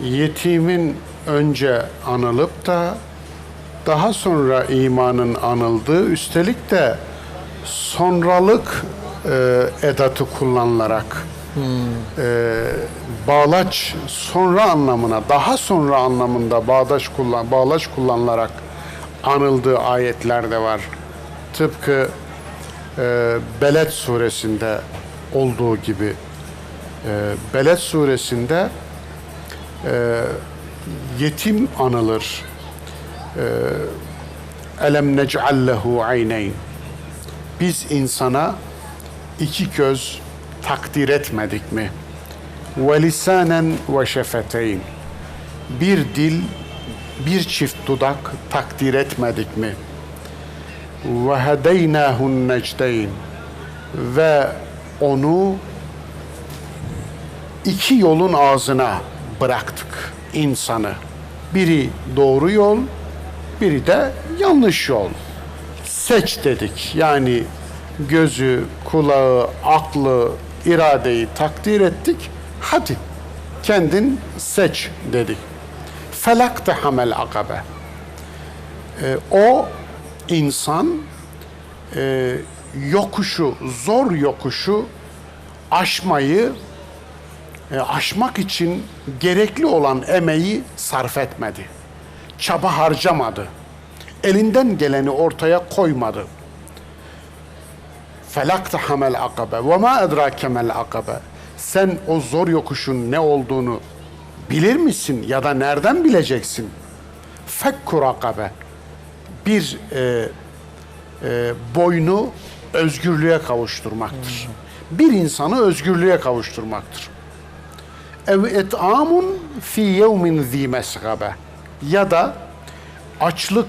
yetimin önce anılıp da daha sonra imanın anıldığı üstelik de sonralık e, edatı kullanılarak e, bağlaç sonra anlamına daha sonra anlamında bağdaş kullan bağlaç kullanılarak anıldığı ayetler de var. Tıpkı e, Beled suresinde olduğu gibi e, Beled suresinde e, yetim anılır. E, Elem nec'al lehu ayneyn. Biz insana iki göz takdir etmedik mi? Ve lisanen ve şefeteyn. Bir dil, bir çift dudak takdir etmedik mi? Ve hedeynâhun necdeyn. Ve onu iki yolun ağzına bıraktık insanı. Biri doğru yol, biri de yanlış yol. Seç dedik. Yani gözü, kulağı, aklı, iradeyi takdir ettik. Hadi kendin seç dedik. Felak hamel akabe. Ee, o insan e, yokuşu, zor yokuşu aşmayı e, aşmak için gerekli olan emeği sarf etmedi. Çaba harcamadı. Elinden geleni ortaya koymadı. Felakta hamel akabe ve ma edrake mel akabe. Sen o zor yokuşun ne olduğunu bilir misin ya da nereden bileceksin? Fekkur akabe. Bir e, e, boynu özgürlüğe kavuşturmaktır. Bir insanı özgürlüğe kavuşturmaktır ev et'amun fi yevmin zi mesgabe ya da açlık